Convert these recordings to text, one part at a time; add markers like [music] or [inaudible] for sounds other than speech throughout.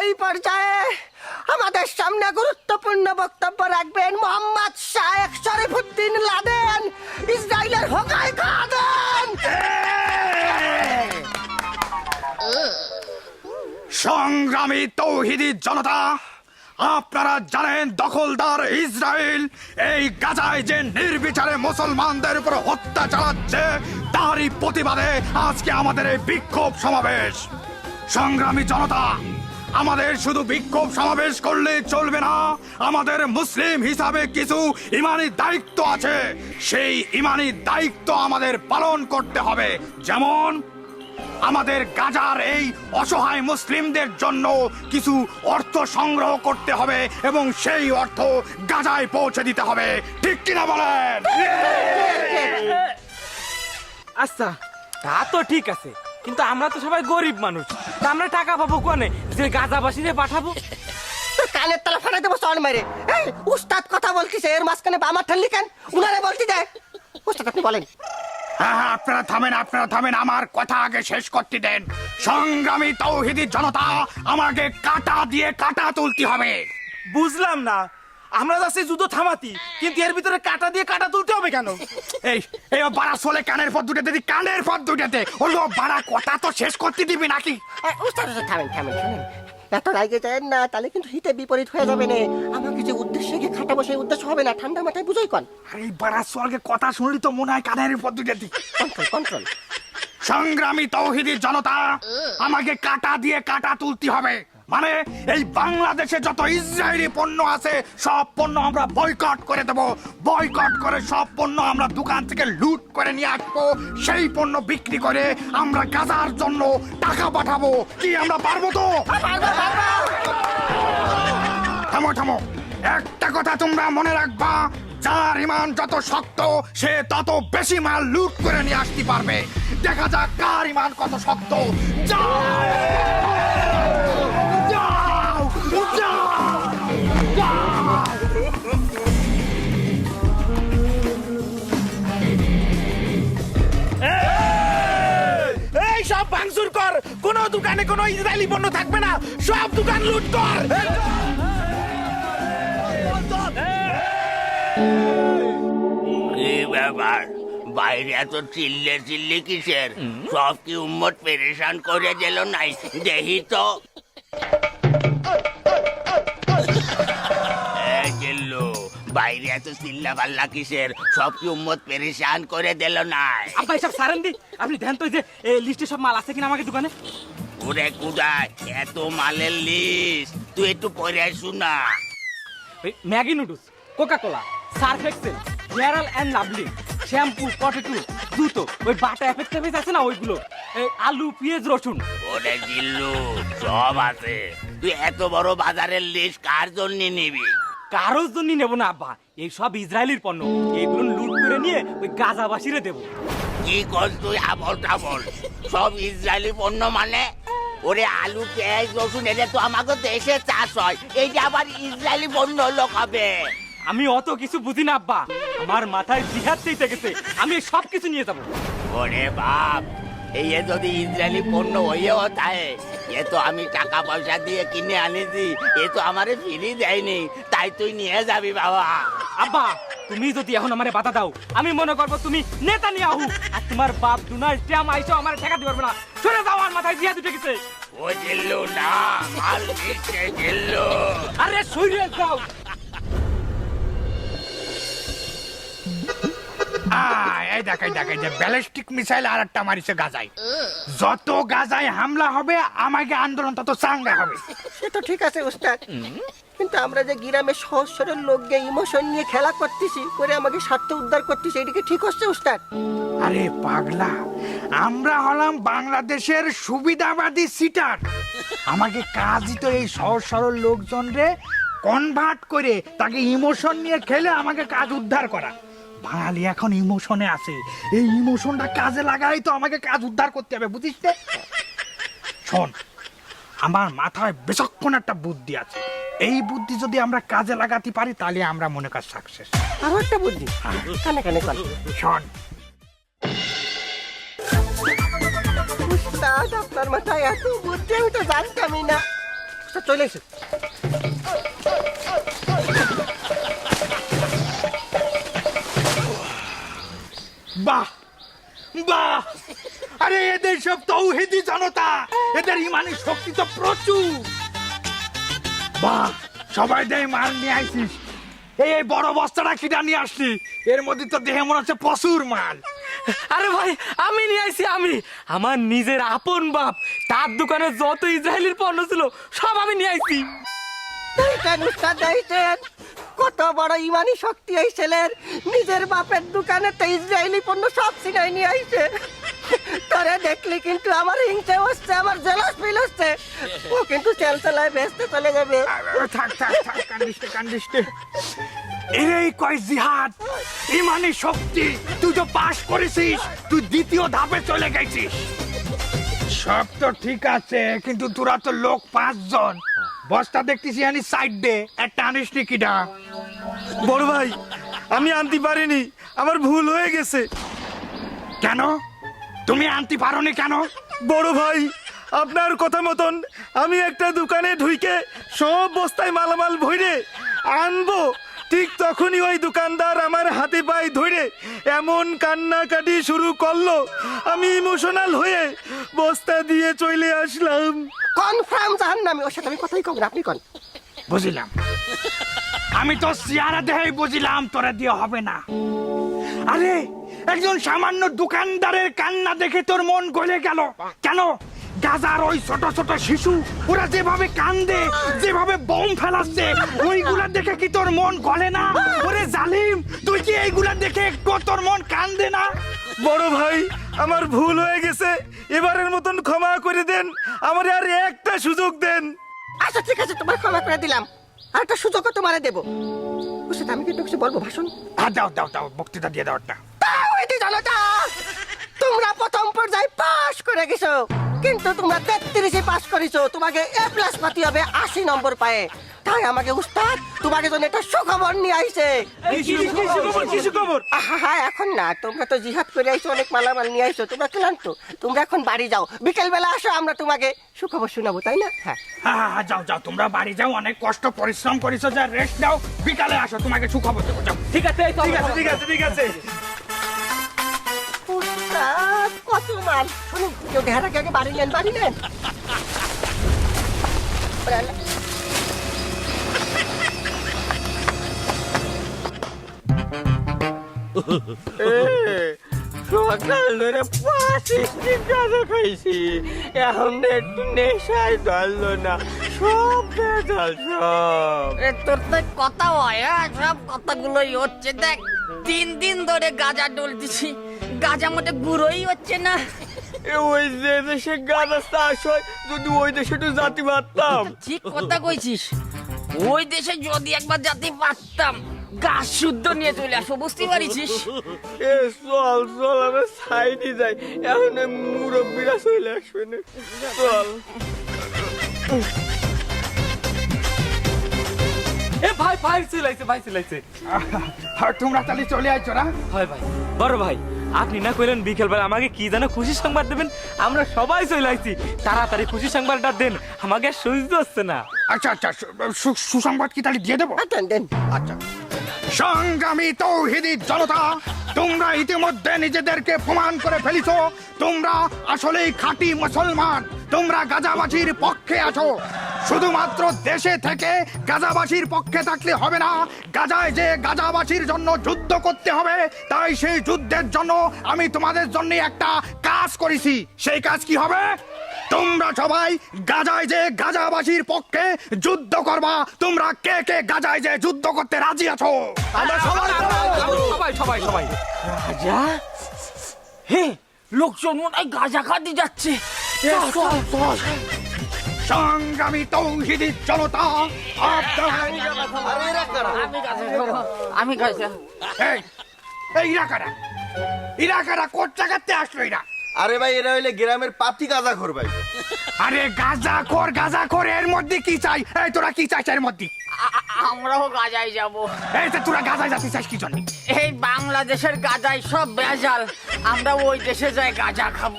এই পর্যায়ে আমাদের সামনে গুরুত্বপূর্ণ বক্তব্য রাখবেন মোহাম্মদ শায়েখ শরীফুদ্দিন লাদেন, ইসরায়েলের হোকাই খাদেন সংগ্রামী তৌহিদি জনতা, আপনারা জানেন দখলদার ইসরায়েল এই গাজায় যে নির্বিচারে মুসলমানদের উপর হত্যা চালাচ্ছে, তারই প্রতিবাদে আজকে আমাদের এই বিক্ষোভ সমাবেশ। সংগ্রামী জনতা আমাদের শুধু বিক্ষোভ সমাবেশ করলে চলবে না। আমাদের মুসলিম হিসাবে কিছু ইমানি দায়িত্ব আছে। সেই ইমানি দায়িত্ব আমাদের পালন করতে হবে। যেমন, আমাদের গাজার এই অসহায় মুসলিমদের জন্য কিছু অর্থ সংগ্রহ করতে হবে এবং সেই অর্থ গাজায় পৌঁছে দিতে হবে। ঠিক কিনা বলেন? আচ্ছা তা তো ঠিক আছে, কিন্তু আমরা তো সবাই গরিব মানুষ। তা আমরা টাকা পাবো কোনে? যে গাজাবাসীরে পাঠাবো? কানের তালা ফাটাই দেবো চড় মেরে এই উস্তাদ কথা বলতিছে এর মাঝখানে বামার ঠান্ডি কেন? উনারে বলছি দে। উস্তাদ আপনি বলেন। হ্যাঁ হ্যাঁ, আপনারা থামেন আপনারা থামেন আমার কথা আগে শেষ করতে দেন। সংগ্রামী তৌহিদি জনতা আমাকে কাটা দিয়ে কাটা তুলতে হবে। বুঝলাম না। আমরা যাচ্ছি যুদ্ধ থামাতি কিন্তু এর ভিতরে কাটা দিয়ে কাটা তুলতে হবে কেন? [laughs] এই এই বাড়া চলে কানের পর দুটাতে দি কানের পর দুটাতে। হলো বাড়া কথা তো শেষ করতে দিবি নাকি? উস্তাদ থামেন থামেন শুনেন এত রাগে যায় না তাহলে কিন্তু হিতে বিপরীত হয়ে যাবে না। আমাকে যে উদ্দেশ্যে গিয়ে খাটাবো সেই উদ্দেশ্য হবে না ঠান্ডা মাথায় বুঝোই কন আরে এই বাড়া চলকে কথা শুনলি তো মনে হয় কানের পর দুটাতে কন্ট্রোল কন্ট্রোল। সংগ্রামী তৌহিদি জনতা আমাকে কাটা দিয়ে কাটা তুলতে হবে। মানে এই বাংলাদেশে যত ইসরায়েলি পণ্য আছে সব পণ্য আমরা বয়কট করে দেব। বয়কট করে সব পণ্য আমরা দোকান থেকে লুট করে নিয়ে আসব। সেই পণ্য বিক্রি করে আমরা গাজার জন্য টাকা পাঠাবো। কি আমরা পারব তো? থামো থামো। একটা কথা তোমরা মনে রাখবা যার ইমান যত শক্ত সে তত বেশি মাল লুট করে নিয়ে আসতে পারবে। দেখা যাক কার ইমান কত শক্ত। যাও এই সব ভাঙচুর কর। কোন দোকানে কোনো ইসরায়েলি পণ্য থাকবে না। সব দোকান লুট কর। ব্যাপার বাইরে এত চিল্লে চিল্লি কিসের? সব কি উম্মত পেরেশান করে দিল নাই? দেহি তো। বাইরে এত চিল্লা পাল্লা কিসের? সব কি উম্মত পেরেশান করে দিল নাই? আব্বা এসব সারেন দি। আপনি দেন তো এই যে লিস্টে সব মাল আছে কিনা আমাকে দোকানে? ওরে কুদায় এত মালের লিস্ট তুই একটু পরে শোনা Maggi noodles Coca Cola Surf Excel হেয়ারাল and Lovely shampoo potato জুতো ওই বাটা এফেক্ট আছে না ওইগুলো? আলু পেঁয়াজ রসুন। ওরে জিল্লু সব আছে। তুই এত বড় বাজারের লিস্ট কার জন্য নিবি? কারোর জন্য নেব না আব্বা। এই সব ইসরায়েলির পণ্য। এইগুলো লুট করে নিয়ে ওই গাজাবাসীরে দেবো। কি কর তুই আবল টাবল সব ইসরায়েলি পণ্য মানে? ওরে আলু পেঁয়াজ রসুন এটা তো আমাকে দেশে চাষ হয়। এই যে আবার ইসরায়েলি পণ্য হলো কবে আমি অত কিছু বুঝি না আব্বা। আমার মাথায় জিহাদ দিতে গেছে। আমি সব কিছু নিয়ে যাব। ওরে বাপ এ যদি ইসরায়েলি পণ্য হয়েও থাকে এ তো আমি টাকা পয়সা দিয়ে কিনে আনিছি এ তো আমারে ফিরি দেয়নি তাই তুই নিয়ে যাবি বাবা। আব্বা তুমি যদি এখন আমারে বাধা দাও আমি মনে করব তুমি নেতা নিয়ে আহু আর তোমার বাপ ডোনাল্ড ট্রাম্প আইসো আমার ঠেকাতে পারবে না। সরে যাও আমার মাথায় জিহাদ উঠে গেছে। ও জিল্লু না মাল আরে সইরে যাও। এই দেখ এই দেখ এই যে ব্যালিস্টিক মিসাইল আর একটা মারিছে গাজায়। যত গাজায় হামলা হবে আমাকে আন্দোলন তত চাঙ্গা হবে। সে তো ঠিক আছে উস্তাদ কিন্তু আমরা যে গ্রামে সহজ সরল লোককে ইমোশন নিয়ে খেলা করতেছি করে আমাকে স্বার্থ উদ্ধার করতেছি এটাকে ঠিক হচ্ছে উস্তাদ আরে পাগলা আমরা হলাম বাংলাদেশের সুবিধাবাদী সিটার আমাকে কাজই তো এই সহজ সরল লোকজন রে কনভার্ট করে তাকে ইমোশন নিয়ে খেলে আমাকে কাজ উদ্ধার করা। বাঙালি এখন ইমোশনে আছে। এই ইমোশনটা কাজে লাগাই তো আমাকে কাজ উদ্ধার করতে হবে বুঝিস? শোন আমার মাথায় বেশক্ষণ একটা বুদ্ধি আছে। এই বুদ্ধি যদি আমরা কাজে লাগাতে পারি তাহলে আমরা মনে কর সাকসেস আরও একটা বুদ্ধি? কানে কানে কর শোন। আপনার মাথায় এত বুদ্ধি আমি তো জানতামই না। চলে এসে। বাহ বাহ। আরে, এদের সব তৌহিদি জনতা, এদের ইমানি শক্তি তো প্রচুর। বাহ, সবাই দেয় মাল নিয়ে আইছিস এই এই বড় বস্তাটা কিনা নিয়ে আসলি? এর মধ্যে তো দেহে মনে হচ্ছে প্রচুর মাল। আরে ভাই, আমি নিয়ে আইছি, আমি। আমার নিজের আপন বাপ, তার দোকানে যত ইসরায়েলির পণ্য ছিল, সব আমি নিয়ে আইছি। কত বড় ইমানি শক্তি এই ছেলের। নিজের বাপের দোকানে তো ইসরায়েলি পণ্য সব সিনাই নিয়ে আইছে। তোরে দেখলি কিন্তু আমার হিংসে হচ্ছে, আমার জেলাস ফিল হচ্ছে। ও কিন্তু চেল যাবে। থাক থাক কান্দিসতে এই কয় জিহাদ, ইমানি শক্তি। তুই তো পাশ করেছিস, তুই দ্বিতীয় ধাপে চলে গেছিস। সব তো ঠিক আছে, কিন্তু তোরা তো লোক পাঁচজন। বস্তা দেখতেছি আমি সাইড দে একটা আনিস নি কিডা। বড় ভাই আমি আনতে পারিনি আমার ভুল হয়ে গেছে। কেন? তুমি আনতে পারোনি কেন? বড় ভাই আপনার কথা মতন আমি একটা দোকানে ঢুইকে সব বস্তায় মালামাল ভইরে আনব। ঠিক তখনই ওই দোকানদার আমার হাতে পায়ে ধরে এমন কান্নাকাটি শুরু করল। আমি ইমোশনাল হয়ে বস্তা দিয়ে চলে আসলাম। কনফার্ম নামে ওর সাথে আমি কথাই কম আপনি কন। বুঝিলাম। আমি তো সিয়ারা দেহে বুঝিলাম তোরা দিয়ে হবে না। আরে একজন সামান্য দোকানদারের কান্না দেখে তোর মন গলে গেল। কেন? গাজার ওই ছোট ছোট শিশু ওরা যেভাবে কান্দে যেভাবে বোম ফেলাচ্ছে ওইগুলা দেখে কি তোর মন গলে না? ওরে জালিম তুই কি এইগুলা দেখে একটু তোর মন কান্দে না? বড় ভাই আমার ভুল হয়ে গেছে। এবারের মতন ক্ষমা করে দেন। আমার আর একটা সুযোগ দেন। আচ্ছা ঠিক আছে তোমার ক্ষমা করে দিলাম। আর একটা সুযোগও তোমারে দেবো। সাথে আমি কিন্তু কিছু বলব ভাষণ হ্যাঁ দাও দাও দাও বক্তৃতা দিয়ে দাও একটা। তাও এটি জনতা তোমরা প্রথম পর্যায়ে পাশ করে গেছো। কিন্তু তোমরা তেত্রিশে পাস করেছ। তোমাকে এ প্লাস পাতি হবে আশি নম্বর পায়ে। তাই আমাকে উস্তাদ তোমাকে জন্য একটা সুখবর নিয়ে আইছে। কিছু খবর কিছু খবর আহা এখন না তোমরা তো জিহাদ করে আইছো অনেক মালামাল নিয়ে আইছো তোমরা ক্লান্ত। তোমরা এখন বাড়ি যাও। বিকেল বেলা আসো আমরা তোমাকে সুখবর শোনাবো তাই না? হ্যাঁ। হ্যাঁ হ্যাঁ, হ্যাঁ যাও যাও তোমরা বাড়ি যাও অনেক কষ্ট পরিশ্রম করেছ যা রেস্ট দাও। বিকালে আসো তোমাকে সুখবর দেবো যাও। ঠিক আছে ঠিক আছে ঠিক আছে ঠিক আছে। কত মাল? শুনুন কেউ আগে বাড়ি নেন বাড়ি নেন সকাল ধরে গাঁজা খাইছি। এখন একটু নেশায় ধরলো না সব ভেজাল সব। তোর তো কথা হয় হ্যাঁ? সব কথাগুলোই হচ্ছে। দেখ তিন দিন ধরে গাজা ডলতেছি। গাজা মোটে গুঁড়োই হচ্ছে না। ওই যে দেশে গাঁজা চাষ হয় যদি ওই দেশে একটু জাতি পারতাম। ঠিক কথা কইছিস। ওই দেশে যদি একবার জাতি পারতাম গাছ শুদ্ধ নিয়ে চলে আসো বুঝতে পারিস এ চল চল আমি সাইডে যাই। এখন মুরব্বীরা চলে আসবে না। চল। এ ভাই ভাই চিলাইছে ভাই চিলাইছে আর তোমরা তাহলে চলে আইছো না? হয় ভাই। বড় ভাই। আপনি না কইলেন বিকেল বেলা আমাকে কি যেন খুশি সংবাদ দেবেন? আমরা সবাই চলে আইছি তাড়াতাড়ি খুশি সংবাদটা দেন। আমাকে সহ্য হচ্ছে না। আচ্ছা আচ্ছা সু- সুসংবাদ কি তাহলে দিয়ে দেবো? দেন দেন। আচ্ছা। সংগ্রামী তৌহিদি জনতা তোমরা ইতিমধ্যে নিজেদেরকে প্রমাণ করে ফেলিছ। তোমরা আসলেই খাঁটি মুসলমান। তোমরা গাজাবাসীর পক্ষে আছো। শুধুমাত্র দেশে থেকে গাজাবাসীর পক্ষে থাকলে হবে না। গাজায় যে গাজাবাসীর জন্য যুদ্ধ করতে হবে তাই সেই যুদ্ধের জন্য আমি তোমাদের জন্য একটা কাজ করেছি। সেই কাজ কি হবে? তোমরা সবাই গাজায় যে গাজাবাসীর পক্ষে যুদ্ধ করবা তোমরা কে কে গাজায় যে যুদ্ধ করতে রাজি আছো? আমরা সবাই সবাই সবাই সবাই। গাজা হে লোকজন মনে হয় গাজা খাতে যাচ্ছে। চল, চল, চল। সংগ্রামী তৌহিদি জনতা আমি এই এই ইরাকারা ইরাকারা কোট জায়গাতে আসলো এরা? আরে ভাই এরা হইলে গ্রামের পাতি গাঁজা খোর ভাই। আরে গাজা কর গাজা কর এর মধ্যে কি চাই? এই তোরা কি চাইছ এর মধ্যে? আমরাও গাজায় যাব। এই তো তোরা গাজায় যাচ্ছিস চাস কি জন্য? এই বাংলাদেশের গাজায় সব বেজাল আমরা ওই দেশে যাই গাজা খাব।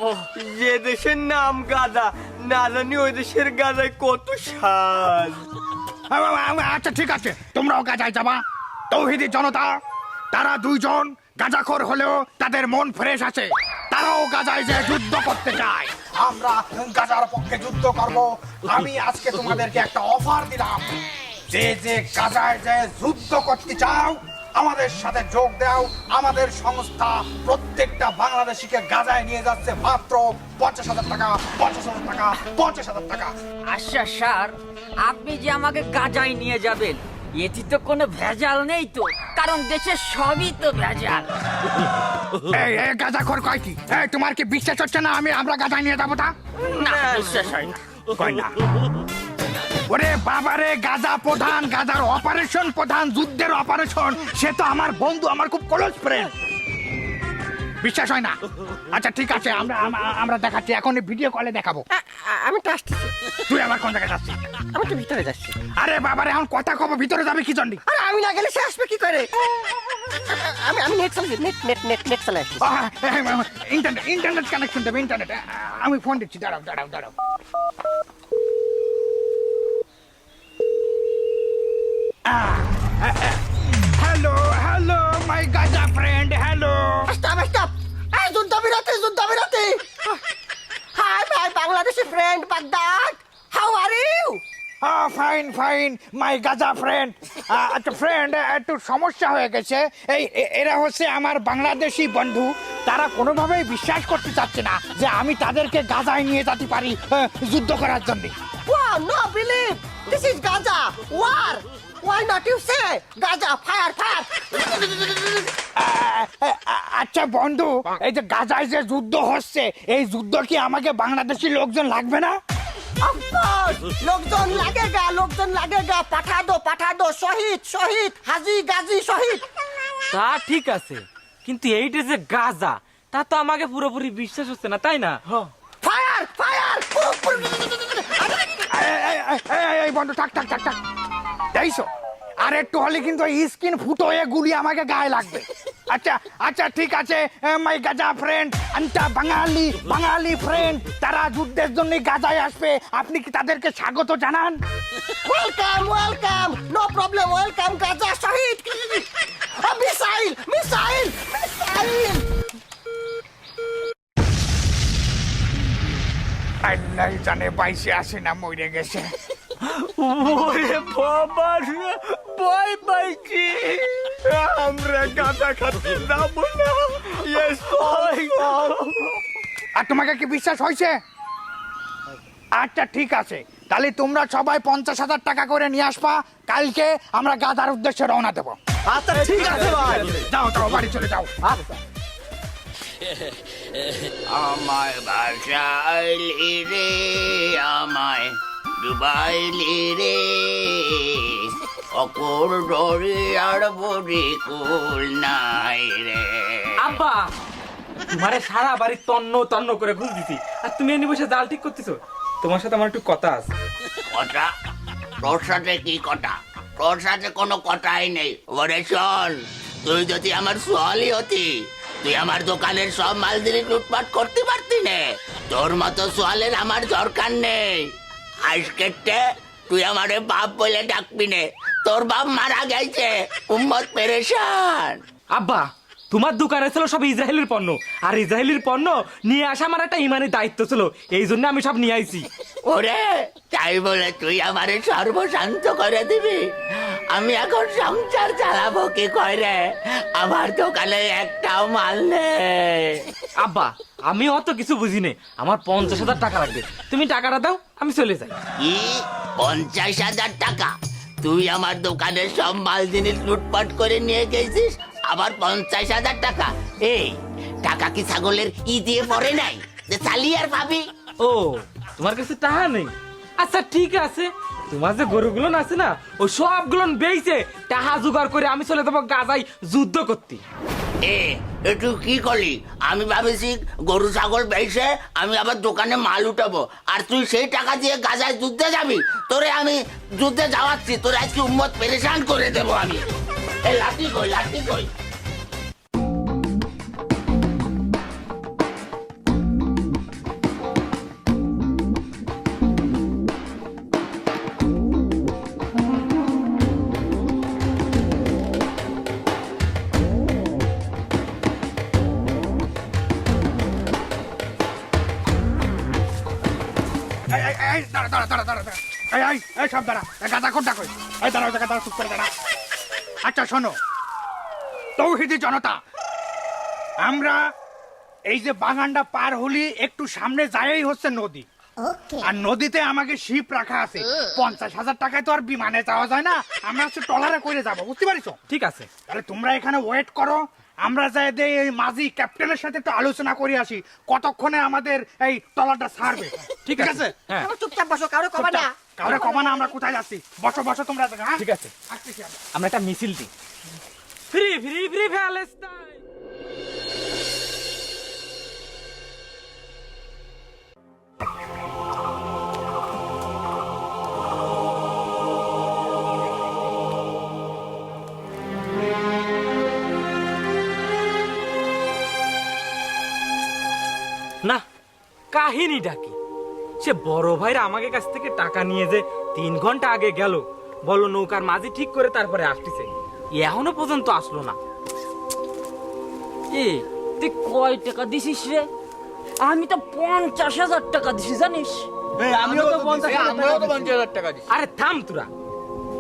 যে দেশের নাম গাঁজা না জানি ওই দেশের গাঁজায় কত স্বাদ আচ্ছা ঠিক আছে। তোমরাও গাজায় যাবা। তৌহিদি জনতা, তারা দুইজন গাজাখোর হলেও তাদের মন ফ্রেশ আছে। তারাও গাজায় যে যুদ্ধ করতে চায়। আমরা গাজার পক্ষে যুদ্ধ করব। আমি আজকে তোমাদেরকে একটা অফার দিলাম। যে যে গাজায় যে যুদ্ধ করতে চাও আমাদের সাথে যোগ দাও। আমাদের সংস্থা প্রত্যেকটা বাংলাদেশিকে গাজায় নিয়ে যাচ্ছে মাত্র পঞ্চাশ হাজার টাকা পঞ্চাশ হাজার টাকা পঞ্চাশ হাজার টাকা। আচ্ছা স্যার আপনি যে আমাকে গাজায় নিয়ে যাবেন এটি তো কোনো ভেজাল নেই তো কারণ দেশের সবই তো ভেজাল। এই এই গাঁজাখোর কয় কি? এই তোমার কি বিশ্বাস হচ্ছে না আমি আমরা গাঁজা নিয়ে যাব তা? না বিশ্বাস হয় না। কয় না? ওরে বাবারে গাজা প্রধান গাজার অপারেশন প্রধান যুদ্ধের অপারেশন সে তো আমার বন্ধু আমার খুব ক্লোজ ফ্রেন্ড বিশ্বাস হয় না? আচ্ছা ঠিক আছে আমরা আমরা দেখাচ্ছি এখন ভিডিও কলে দেখাবো। আমি তো আসতেছি। তুই আমার কোন জায়গায় যাচ্ছিস? আমি তো ভিতরে যাচ্ছি। আরে বাবারে এখন কথা কব ভিতরে যাবে কি জন্য? আরে আমি না গেলে সে আসবে কি করে? আমি আমি নেট চালাই নেট নেট নেট নেট চালাই আসছি ইন্টারনেট ইন্টারনেট কানেকশন দেবে ইন্টারনেট। আমি ফোন দিচ্ছি দাঁড়াও দাঁড়াও দাঁড়াও। Hello hello my Gaza friend hello stop stop এই যুদ্ধ বিরতি যুদ্ধ বিরতি hi my Bangladeshi friend Baghdad how are you fine fine my Gaza friend আচ্ছা ফ্রেন্ড একটু সমস্যা হয়ে গেছে। এই এরা হচ্ছে আমার বাংলাদেশি বন্ধু। তারা কোনোভাবেই বিশ্বাস করতে চাচ্ছে না যে আমি তাদেরকে গাজায় নিয়ে যেতে পারি যুদ্ধ করার জন্য। No believe believe. Is is Gaza. Why not you say Gaza? Fire, fire. আচ্ছা বন্ধু এই যে গাজায় যে যুদ্ধ হচ্ছে এই যুদ্ধ কি আমাকে বাংলাদেশি লোকজন লাগবে না Of course. লোকজন লাগেগা লোকজন লাগেগা পাঠা দো পাঠা দো শহীদ শহীদ হাজি গাজী শহীদ তা ঠিক আছে কিন্তু এইটা যে গাজা তা তো আমাকে পুরোপুরি বিশ্বাস হচ্ছে না তাই না ফায়ার ফায়ার এই, বন্ধু থাক থাক থাক থাক দেখছ আর একটু হলে কিন্তু স্কিন ফুটো হয়ে গুলি আমাকে গায়ে লাগবে। আচ্ছা আচ্ছা ঠিক আছে মাই গাজা ফ্রেন্ড আন্টা বাঙালি বাঙালি ফ্রেন্ড তারা যুদ্ধের জন্য গাজায় আসবে। আপনি কি তাদেরকে স্বাগত জানান? Welcome welcome no problem welcome Gaza শহীদ! মিসাইল মিসাইল মিসাইল আল্লাহ জানে বাইশে আসে না মরে গেছে। ওরে বাবা ভয় পাইছি আমরা গাঁজা খাতে যাব না। আর তোমাকে কি বিশ্বাস হয়েছে? আচ্ছা ঠিক আছে। তাহলে তোমরা সবাই পঞ্চাশ হাজার টাকা করে নিয়ে আসবা। কালকে আমরা গাদার উদ্দেশ্যে রওনা দেবো। আচ্ছা ঠিক আছে ভাই। যাও যাও বাড়ি চলে যাও। আমায় ভাষাইলি রে আমায় ডুবাইলি রে। অকুর ডরি আর বড়ি কুল নাই রে। আব্বা তোমারে সারা বাড়ি তন্ন তন্ন করে ঘুষ দিছি। আর তুমি এনে বসে জাল ঠিক করতেছো? তোমার সাথে আমার একটু কথা আছে। কথা? তোর সাথে কি কথা? তোর সাথে কোনো কথাই নেই। ওরে শোন তুই যদি আমার সোয়ালি হতি তুই আমার দোকানের সব মাল দিলি লুটপাট করতে পারতি নে। তোর মতো সোয়ালের আমার দরকার নেই। আজকেরটে তুই আমারে বাপ বলে ডাকবি নে। তোর বাপ মারা গেছে। উম্মত পেরেশান। আব্বা তোমার দোকানে ছিল সব ইসরায়েলের পণ্য। আর ইসরায়েলের পণ্য নিয়ে আসা আমার একটা ইমানের দায়িত্ব ছিল। এই জন্য আমি সব নিয়ে আইছি। ওরে তাই বলে তুই আমারে সর্বশান্ত করে দিবি। আমি এখন সংসার চালাবো কি করে? আমার দোকানে একটাও মাল নেই। আব্বা আমি অত কিছু বুঝি নে। আমার পঞ্চাশ হাজার টাকা লাগবে। তুমি টাকাটা দাও আমি চলে যাই। কি পঞ্চাশ হাজার টাকা। তুই আমার দোকানের সব মাল জিনিস লুটপাট করে নিয়ে গেছিস, আবার পঞ্চাশ হাজার টাকা। এই, টাকা কি ছাগলের ই দিয়ে পড়ে নাই? যে চালি আর ভাবি ও, তোমার কাছে টাকা নেই? আচ্ছা ঠিক আছে। তোমার যে গরুগুলো আছে না ও সবগুলো বেইছে টাকা জোগাড় করে আমি চলে যাব গাজাই যুদ্ধ করতে। এ একটু কি করলি? আমি ভাবেছি গরু, ছাগল বেছে আমি আবার দোকানে মাল উঠাবো। আর তুই সেই টাকা দিয়ে গাজায় যুদ্ধে যাবি? তোরে আমি যুদ্ধে যাওয়াচ্ছি, তোরে আজকে উম্মত পেরেশান করে দেবো আমি। এ, লাঠি কই লাঠি কই? এই, সব দাঁড়া। এই গাদা কোনটা কই? এই দাঁড়াও, দাঁড়া, দাঁড়া, চুপ করে দাঁড়া। আচ্ছা শোনো। তৌহিদি জনতা আমরা এই যে বাগানটা পার হলি একটু সামনে যাই হচ্ছে নদী। আর নদীতে আমাকে শিপ রাখা আছে। পঞ্চাশ হাজার টাকায় তো আর বিমানে যাওয়া যায় না। আমরা হচ্ছে টলারে করে যাব বুঝতে পারিস ঠিক আছে। তাহলে তোমরা এখানে ওয়েট করো। আমরা যাই দিয়ে এই মাঝি ক্যাপ্টেনের সাথে একটু আলোচনা করে আসি। কতক্ষণে আমাদের এই টলারটা ছাড়বে? ঠিক আছে হ্যাঁ। চুপচাপ বসো কারও কবা না। কাউরে কমা না আমরা কোথায় যাচ্ছি? বসো বসো তোমরা হ্যাঁ? ঠিক আছে। আসতেছি আমরা। আমরা একটা মিছিল দিই। ফ্রি ফ্রি ফ্রি প্যালেস্টাইন না কাহিনীটা কি? সে বড় ভাইরা আমাকে কাছ থেকে টাকা নিয়ে যে তিন ঘণ্টা আগে গেল। বলো নৌকার মাঝি ঠিক করে তারপরে আসতেছে। এখনও পর্যন্ত আসলো না। এ তুই কয় টাকা দিছিস রে? আমি তো পঞ্চাশ হাজার টাকা দিছি জানিস? আমিও তো পঞ্চাশ হাজার টাকা দিচ্ছি আরে থাম তোরা।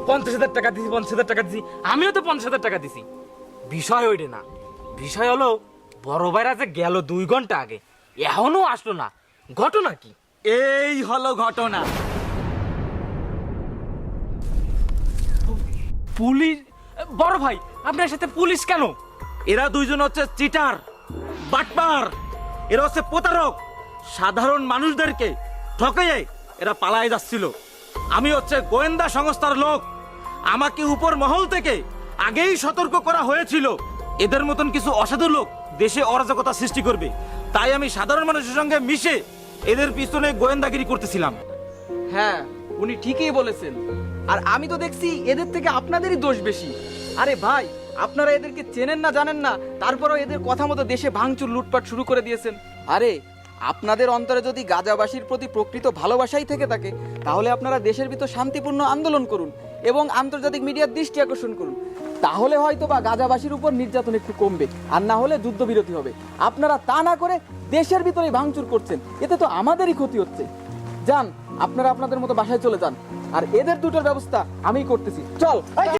পঞ্চাশ হাজার টাকা দিছি পঞ্চাশ হাজার টাকা দিছি। আমিও তো পঞ্চাশ হাজার টাকা দিছি। বিষয় ওইটা না। বিষয় হলো বড় ভাইরা যে গেল দুই ঘণ্টা আগে এখনও আসলো না। ঘটনা কি? এই হলো ঘটনা। পুলিশ বড় ভাই আপনার সাথে পুলিশ কেন? এরা দুইজন হচ্ছে চিটার বাটপার। এরা হচ্ছে প্রতারক। সাধারণ মানুষদেরকে ঠকাইয়ে এরা পালায় যাচ্ছিল। আমি হচ্ছে গোয়েন্দা সংস্থার লোক। আমাকে উপর মহল থেকে আগেই সতর্ক করা হয়েছিল। এদের মতন কিছু অসাধু লোক দেশে অরাজকতা সৃষ্টি করবে। তাই আমি সাধারণ মানুষের সঙ্গে মিশে এদের পিছনে গোয়েন্দাগিরি করতেছিলাম। হ্যাঁ উনি ঠিকই বলেছেন। আর আমি তো দেখছি এদের থেকে আপনাদেরই দোষ বেশি। আরে ভাই, আপনারা এদেরকে চেনেন না, জানেন না, তারপরেও এদের কথা মতো দেশে ভাঙচুর, লুটপাট শুরু করে দিয়েছেন। আরে, আপনাদের অন্তরে যদি গাজাবাসীর প্রতি প্রকৃত ভালোবাসাই থেকে থাকে, তাহলে আপনারা দেশের ভিতর শান্তিপূর্ণ আন্দোলন করুন এবং আন্তর্জাতিক মিডিয়ার দৃষ্টি আকর্ষণ করুন। তাহলে হয়তো বা গাজাবাসীর উপর নির্যাতন একটু কমবে, আর না হলে যুদ্ধবিরতি হবে। আপনারা তা না করে দেশের ভিতরে ভাঙচুর করছেন, এতে তো আমাদেরই ক্ষতি হচ্ছে। যান, আপনারা আপনাদের মতো বাসায় চলে যান, আর এদের দুটোর ব্যবস্থা আমি করতেছি। চল!